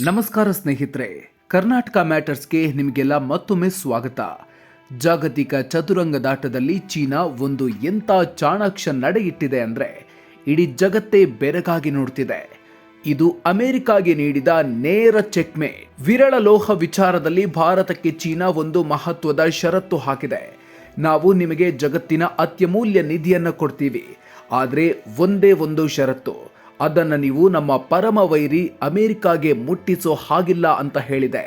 ನಮಸ್ಕಾರ ಸ್ನೇಹಿತರೆ, ಕರ್ನಾಟಕ ಮ್ಯಾಟರ್ಸ್ಗೆ ನಿಮಗೆಲ್ಲ ಮತ್ತೊಮ್ಮೆ ಸ್ವಾಗತ. ಜಾಗತಿಕ ಚದುರಂಗದಾಟದಲ್ಲಿ ಚೀನಾ ಒಂದು ಎಂಥ ಚಾಣಾಕ್ಷ ನಡೆಯಿಟ್ಟಿದೆ ಅಂದ್ರೆ ಇಡೀ ಜಗತ್ತೇ ಬೆರಗಾಗಿ ನೋಡ್ತಿದೆ. ಇದು ಅಮೆರಿಕಾಗೆ ನೀಡಿದ ನೇರ ಚೆಕ್ಮೆ. ವಿರಳ ಲೋಹ ವಿಚಾರದಲ್ಲಿ ಭಾರತಕ್ಕೆ ಚೀನಾ ಒಂದು ಮಹತ್ವದ ಷರತ್ತು ಹಾಕಿದೆ. ನಾವು ನಿಮಗೆ ಜಗತ್ತಿನ ಅತ್ಯಮೂಲ್ಯ ನಿಧಿಯನ್ನು ಕೊಡ್ತೀವಿ. ಆದರೆ ಒಂದೇ ಒಂದು ಷರತ್ತು. ಅದನ್ನು ನೀವು ನಮ್ಮ ಪರಮ ವೈರಿ ಅಮೆರಿಕಾಗೆ ಮುಟ್ಟಿಸೋ ಹಾಗಿಲ್ಲ ಅಂತ ಹೇಳಿದೆ.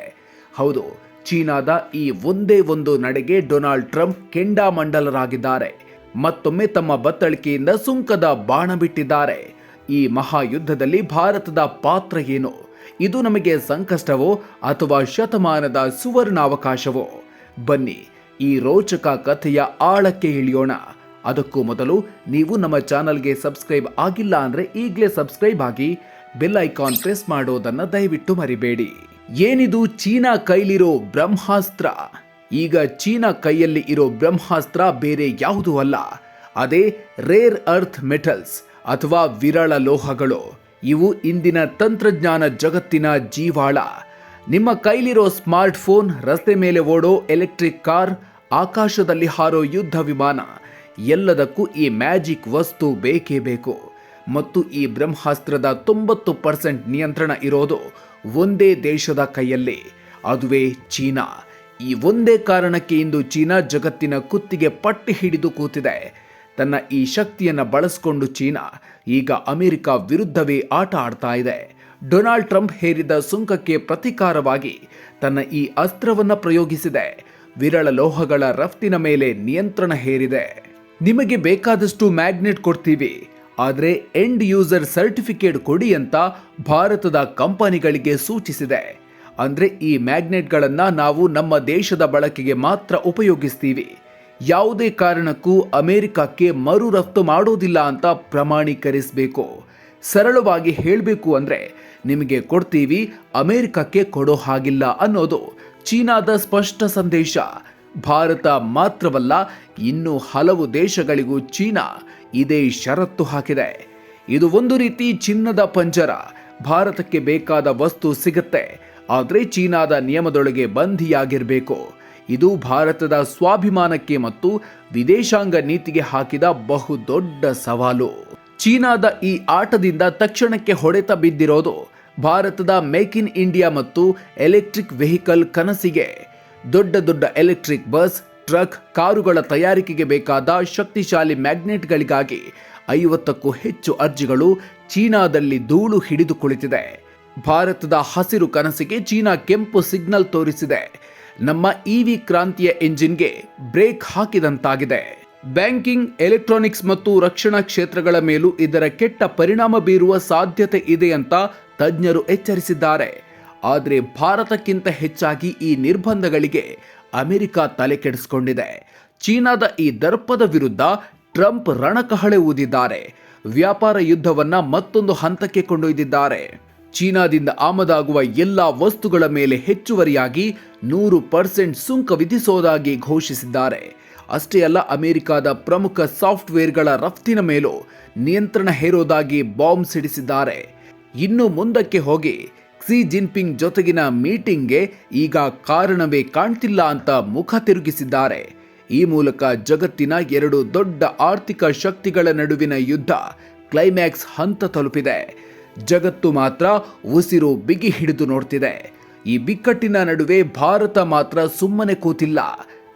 ಹೌದು, ಚೀನಾದ ಈ ಒಂದೇ ಒಂದು ನಡೆಗೆ ಡೊನಾಲ್ಡ್ ಟ್ರಂಪ್ ಕೆಂಡಾಮಂಡಲರಾಗಿದ್ದಾರೆ ಮತ್ತೊಮ್ಮೆ ತಮ್ಮ ಬತ್ತಳಿಕೆಯಿಂದ ಸುಂಕದ ಬಾಣ ಬಿಟ್ಟಿದ್ದಾರೆ. ಈ ಮಹಾಯುದ್ಧದಲ್ಲಿ ಭಾರತದ ಪಾತ್ರ ಏನು? ಇದು ನಮಗೆ ಸಂಕಷ್ಟವೋ ಅಥವಾ ಶತಮಾನದ ಸುವರ್ಣಾವಕಾಶವೋ? ಬನ್ನಿ, ಈ ರೋಚಕ ಕಥೆಯ ಆಳಕ್ಕೆ ಇಳಿಯೋಣ. ಅದಕ್ಕೂ ಮೊದಲು ನೀವು ನಮ್ಮ ಚಾನಲ್ಗೆ ಸಬ್ಸ್ಕ್ರೈಬ್ ಆಗಿಲ್ಲ ಅಂದ್ರೆ ಈಗಲೇ ಸಬ್ಸ್ಕ್ರೈಬ್ ಆಗಿ ಬೆಲ್ ಐಕಾನ್ ಪ್ರೆಸ್ ಮಾಡೋದನ್ನ ದಯವಿಟ್ಟು ಮರಿಬೇಡಿ. ಏನಿದು ಚೀನಾ ಕೈಲಿರೋ ಬ್ರಹ್ಮಾಸ್ತ್ರ? ಈಗ ಚೀನಾ ಕೈಯಲ್ಲಿ ಇರೋ ಬ್ರಹ್ಮಾಸ್ತ್ರ ಬೇರೆ ಯಾವುದೂ ಅಲ್ಲ. ಅದೇ ರೇರ್ ಅರ್ಥ್ ಮೆಟಲ್ಸ್ ಅಥವಾ ವಿರಳ ಲೋಹಗಳು. ಇವು ಇಂದಿನ ತಂತ್ರಜ್ಞಾನ ಜಗತ್ತಿನ ಜೀವಾಳ. ನಿಮ್ಮ ಕೈಲಿರೋ ಸ್ಮಾರ್ಟ್ ಫೋನ್ ರಸ್ತೆ ಮೇಲೆ ಓಡೋ ಎಲೆಕ್ಟ್ರಿಕ್ ಕಾರ್ ಆಕಾಶದಲ್ಲಿ ಹಾರೋ ಯುದ್ಧ ವಿಮಾನ. ಎಲ್ಲದಕ್ಕೂ ಈ ಮ್ಯಾಜಿಕ್ ವಸ್ತು ಬೇಕೇ ಬೇಕು. ಮತ್ತು ಈ ಬ್ರಹ್ಮಾಸ್ತ್ರದ ತೊಂಬತ್ತು ಪರ್ಸೆಂಟ್ ನಿಯಂತ್ರಣ ಇರೋದು ಒಂದೇ ದೇಶದ ಕೈಯಲ್ಲಿ. ಅದುವೇ ಚೀನಾ. ಈ ಒಂದೇ ಕಾರಣಕ್ಕೆ ಇಂದು ಚೀನಾ ಜಗತ್ತಿನ ಕುತ್ತಿಗೆ ಪಟ್ಟಿ ಹಿಡಿದು ಕೂತಿದೆ. ತನ್ನ ಈ ಶಕ್ತಿಯನ್ನು ಬಳಸಿಕೊಂಡು ಚೀನಾ ಈಗ ಅಮೆರಿಕ ವಿರುದ್ಧವೇ ಆಟ ಆಡ್ತಾ ಇದೆ. ಡೊನಾಲ್ಡ್ ಟ್ರಂಪ್ ಹೇರಿದ ಸುಂಕಕ್ಕೆ ಪ್ರತಿಕಾರವಾಗಿ ತನ್ನ ಈ ಅಸ್ತ್ರವನ್ನು ಪ್ರಯೋಗಿಸಿದೆ. ವಿರಳ ಲೋಹಗಳ ರಫ್ತಿನ ಮೇಲೆ ನಿಯಂತ್ರಣ ಹೇರಿದೆ. ನಿಮಗೆ ಬೇಕಾದಷ್ಟು ಮ್ಯಾಗ್ನೆಟ್ ಕೊಡ್ತೀವಿ. ಆದರೆ ಎಂಡ್ ಯೂಸರ್ ಸರ್ಟಿಫಿಕೇಟ್ ಕೊಡಿ ಅಂತ ಭಾರತದ ಕಂಪನಿಗಳಿಗೆ ಸೂಚಿಸಿದೆ. ಅಂದರೆ ಈ ಮ್ಯಾಗ್ನೆಟ್ಗಳನ್ನು ನಾವು ನಮ್ಮ ದೇಶದ ಬಳಕೆಗೆ ಮಾತ್ರ ಉಪಯೋಗಿಸ್ತೀವಿ. ಯಾವುದೇ ಕಾರಣಕ್ಕೂ ಅಮೆರಿಕಕ್ಕೆ ಮರು ರಫ್ತು ಮಾಡೋದಿಲ್ಲ ಅಂತ ಪ್ರಮಾಣೀಕರಿಸಬೇಕು. ಸರಳವಾಗಿ ಹೇಳಬೇಕು ಅಂದರೆ ನಿಮಗೆ ಕೊಡ್ತೀವಿ, ಅಮೆರಿಕಕ್ಕೆ ಕೊಡೋ ಹಾಗಿಲ್ಲ ಅನ್ನೋದು ಚೀನಾದ ಸ್ಪಷ್ಟ ಸಂದೇಶ. ಭಾರತ ಮಾತ್ರವಲ್ಲ, ಇನ್ನು ಹಲವು ದೇಶಗಳಿಗೂ ಚೀನಾ ಇದೇ ಷರತ್ತು ಹಾಕಿದೆ. ಇದು ಒಂದು ರೀತಿ ಚಿನ್ನದ ಪಂಜರ. ಭಾರತಕ್ಕೆ ಬೇಕಾದ ವಸ್ತು ಸಿಗುತ್ತೆ. ಆದರೆ ಚೀನಾದ ನಿಯಮದೊಳಗೆ ಬಂಧಿಯಾಗಿರಬೇಕು. ಇದು ಭಾರತದ ಸ್ವಾಭಿಮಾನಕ್ಕೆ ಮತ್ತು ವಿದೇಶಾಂಗ ನೀತಿಗೆ ಹಾಕಿದ ಬಹುದೊಡ್ಡ ಸವಾಲು. ಚೀನಾದ ಈ ಆಟದಿಂದ ತಕ್ಷಣಕ್ಕೆ ಹೊಡೆತ ಬಿದ್ದಿರೋದು ಭಾರತದ ಮೇಕ್ ಇನ್ ಇಂಡಿಯಾ ಮತ್ತು ಎಲೆಕ್ಟ್ರಿಕ್ ವೆಹಿಕಲ್ ಕನಸಿಗೆ. ದೊಡ್ಡ ದೊಡ್ಡ ಎಲೆಕ್ಟ್ರಿಕ್ ಬಸ್ ಟ್ರಕ್ ಕಾರುಗಳ ತಯಾರಿಕೆಗೆ ಬೇಕಾದ ಶಕ್ತಿಶಾಲಿ ಮ್ಯಾಗ್ನೆಟ್ಗಳಿಗಾಗಿ ಐವತ್ತಕ್ಕೂ ಹೆಚ್ಚು ಅರ್ಜಿಗಳು ಚೀನಾದಲ್ಲಿ ಧೂಳು ಹಿಡಿದು ಕುಳಿತಿದೆ. ಭಾರತದ ಹಸಿರು ಕನಸಿಗೆ ಚೀನಾ ಕೆಂಪು ಸಿಗ್ನಲ್ ತೋರಿಸಿದೆ. ನಮ್ಮ ಇವಿ ಕ್ರಾಂತಿಯ ಎಂಜಿನ್ಗೆ ಬ್ರೇಕ್ ಹಾಕಿದಂತಾಗಿದೆ. ಬ್ಯಾಂಕಿಂಗ್ ಎಲೆಕ್ಟ್ರಾನಿಕ್ಸ್ ಮತ್ತು ರಕ್ಷಣಾ ಕ್ಷೇತ್ರಗಳ ಮೇಲೂ ಇದರ ಕೆಟ್ಟ ಪರಿಣಾಮ ಬೀರುವ ಸಾಧ್ಯತೆ ಇದೆ ಅಂತ ತಜ್ಞರು ಎಚ್ಚರಿಸಿದ್ದಾರೆ. ಆದರೆ ಭಾರತಕ್ಕಿಂತ ಹೆಚ್ಚಾಗಿ ಈ ನಿರ್ಬಂಧಗಳಿಗೆ ಅಮೆರಿಕ ತಲೆ ಕೆಡಿಸಿಕೊಂಡಿದೆ. ಚೀನಾದ ಈ ದರ್ಪದ ವಿರುದ್ಧ ಟ್ರಂಪ್ ರಣಕಹಳೆ ಊದಿದ್ದಾರೆ. ವ್ಯಾಪಾರ ಯುದ್ಧವನ್ನ ಮತ್ತೊಂದು ಹಂತಕ್ಕೆ ಕೊಂಡೊಯ್ದಿದ್ದಾರೆ. ಚೀನಾದಿಂದ ಆಮದಾಗುವ ಎಲ್ಲ ವಸ್ತುಗಳ ಮೇಲೆ ಹೆಚ್ಚುವರಿಯಾಗಿ ನೂರು ಪರ್ಸೆಂಟ್ ಸುಂಕ ವಿಧಿಸೋದಾಗಿ ಘೋಷಿಸಿದ್ದಾರೆ. ಅಷ್ಟೇ ಅಲ್ಲ, ಅಮೆರಿಕದ ಪ್ರಮುಖ ಸಾಫ್ಟ್ವೇರ್ಗಳ ರಫ್ತಿನ ಮೇಲೂ ನಿಯಂತ್ರಣ ಹೇರೋದಾಗಿ ಬಾಂಬ್ ಸಿಡಿಸಿದ್ದಾರೆ. ಇನ್ನು ಮುಂದಕ್ಕೆ ಹೋಗಿ ಕ್ಸಿ ಜಿನ್ಪಿಂಗ್ ಜೊತೆಗಿನ ಮೀಟಿಂಗ್ಗೆ ಈಗ ಕಾರಣವೇ ಕಾಣ್ತಿಲ್ಲ ಅಂತ ಮುಖ ತಿರುಗಿಸಿದ್ದಾರೆ. ಈ ಮೂಲಕ ಜಗತ್ತಿನ ಎರಡು ದೊಡ್ಡ ಆರ್ಥಿಕ ಶಕ್ತಿಗಳ ನಡುವಿನ ಯುದ್ಧ ಕ್ಲೈಮ್ಯಾಕ್ಸ್ ಹಂತ ತಲುಪಿದೆ. ಜಗತ್ತು ಮಾತ್ರ ಉಸಿರು ಬಿಗಿ ಹಿಡಿದು ನೋಡ್ತಿದೆ. ಈ ಬಿಕ್ಕಟ್ಟಿನ ನಡುವೆ ಭಾರತ ಮಾತ್ರ ಸುಮ್ಮನೆ ಕೂತಿಲ್ಲ.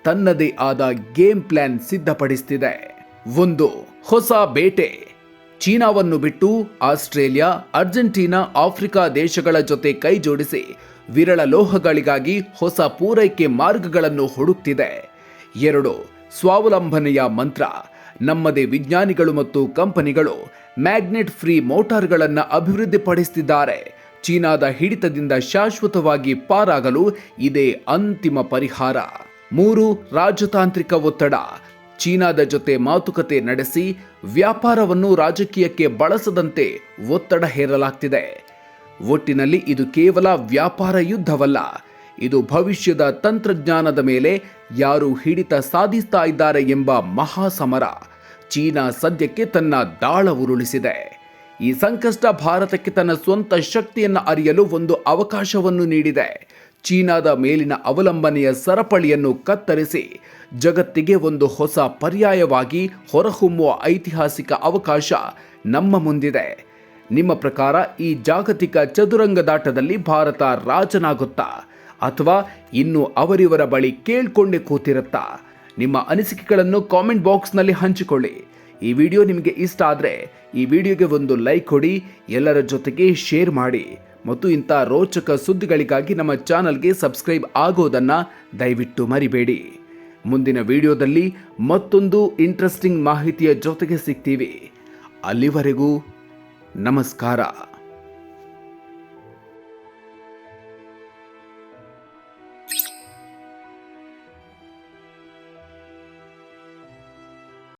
ತನ್ನದೇ ಆದ ಗೇಮ್ ಪ್ಲಾನ್ ಸಿದ್ಧಪಡಿಸ್ತಿದೆ. ಒಂದು ಹೊಸ ಬೇಟೆ. ಚೀನಾವನ್ನು ಬಿಟ್ಟು ಆಸ್ಟ್ರೇಲಿಯಾ, ಅರ್ಜೆಂಟೀನಾ, ಆಫ್ರಿಕಾ ದೇಶಗಳ ಜೊತೆ ಕೈಜೋಡಿಸಿ ವಿರಳ ಲೋಹಗಳಿಗಾಗಿ ಹೊಸ ಪೂರೈಕೆ ಮಾರ್ಗಗಳನ್ನು ಹುಡುಕ್ತಿದೆ. ಎರಡು, ಸ್ವಾವಲಂಬನೆಯ ಮಂತ್ರ. ನಮ್ಮದೇ ವಿಜ್ಞಾನಿಗಳು ಮತ್ತು ಕಂಪನಿಗಳು ಮ್ಯಾಗ್ನೆಟ್ ಫ್ರೀ ಮೋಟಾರ್ಗಳನ್ನು ಅಭಿವೃದ್ಧಿಪಡಿಸುತ್ತಿದ್ದಾರೆ ಚೀನಾದ ಹಿಡಿತದಿಂದ ಶಾಶ್ವತವಾಗಿ ಪಾರಾಗಲು ಇದೇ ಅಂತಿಮ ಪರಿಹಾರ. ಮೂರು, ರಾಜತಾಂತ್ರಿಕ ಒತ್ತಡ. ಚೀನಾದ ಜೊತೆ ಮಾತುಕತೆ ನಡೆಸಿ ವ್ಯಾಪಾರವನ್ನು ರಾಜಕೀಯಕ್ಕೆ ಬಳಸದಂತೆ ಒತ್ತಡ ಹೇರಲಾಗ್ತಿದೆ. ಒಟ್ಟಿನಲ್ಲಿ ಇದು ಕೇವಲ ವ್ಯಾಪಾರ ಯುದ್ಧವಲ್ಲ, ಇದು ಭವಿಷ್ಯದ ತಂತ್ರಜ್ಞಾನದ ಮೇಲೆ ಯಾರು ಹಿಡಿತ ಸಾಧಿಸ್ತಾ ಇದ್ದಾರೆ ಎಂಬ ಮಹಾಸಮರ. ಚೀನಾ ಸದ್ಯಕ್ಕೆ ತನ್ನ ದಾಳ ಉರುಳಿಸಿದೆ. ಈ ಸಂಕಷ್ಟ ಭಾರತಕ್ಕೆ ತನ್ನ ಸ್ವಂತ ಶಕ್ತಿಯನ್ನು ಅರಿಯಲು ಒಂದು ಅವಕಾಶವನ್ನು ನೀಡಿದೆ. ಚೀನಾದ ಮೇಲಿನ ಅವಲಂಬನೆಯ ಸರಪಳಿಯನ್ನು ಕತ್ತರಿಸಿ ಜಗತ್ತಿಗೆ ಒಂದು ಹೊಸ ಪರ್ಯಾಯವಾಗಿ ಹೊರಹೊಮ್ಮುವ ಐತಿಹಾಸಿಕ ಅವಕಾಶ ನಮ್ಮ ಮುಂದಿದೆ. ನಿಮ್ಮ ಪ್ರಕಾರ ಈ ಜಾಗತಿಕ ಚದುರಂಗದಾಟದಲ್ಲಿ ಭಾರತ ರಾಜನಾಗುತ್ತಾ? ಅಥವಾ ಇನ್ನು ಅವರಿವರ ಬಳಿ ಕೇಳ್ಕೊಂಡೇ ಕೂತಿರುತ್ತಾ? ನಿಮ್ಮ ಅನಿಸಿಕೆಗಳನ್ನು ಕಾಮೆಂಟ್ ಬಾಕ್ಸ್ನಲ್ಲಿ ಹಂಚಿಕೊಳ್ಳಿ. ಈ ವಿಡಿಯೋ ನಿಮಗೆ ಇಷ್ಟ ಆದರೆ ಈ ವಿಡಿಯೋಗೆ ಒಂದು ಲೈಕ್ ಕೊಡಿ, ಎಲ್ಲರ ಜೊತೆಗೆ ಶೇರ್ ಮಾಡಿ. ಮತ್ತು ಇಂಥ ರೋಚಕ ಸುದ್ದಿಗಳಿಗಾಗಿ ನಮ್ಮ ಚಾನಲ್ಗೆ ಸಬ್ಸ್ಕ್ರೈಬ್ ಆಗೋದನ್ನು ದಯವಿಟ್ಟು ಮರಿಬೇಡಿ. ಮುಂದಿನ ವಿಡಿಯೋದಲ್ಲಿ ಮತ್ತೊಂದು ಇಂಟ್ರೆಸ್ಟಿಂಗ್ ಮಾಹಿತಿಯ ಜೊತೆಗೆ ಸಿಗ್ತೀವಿ. ಅಲ್ಲಿವರೆಗೂ ನಮಸ್ಕಾರ.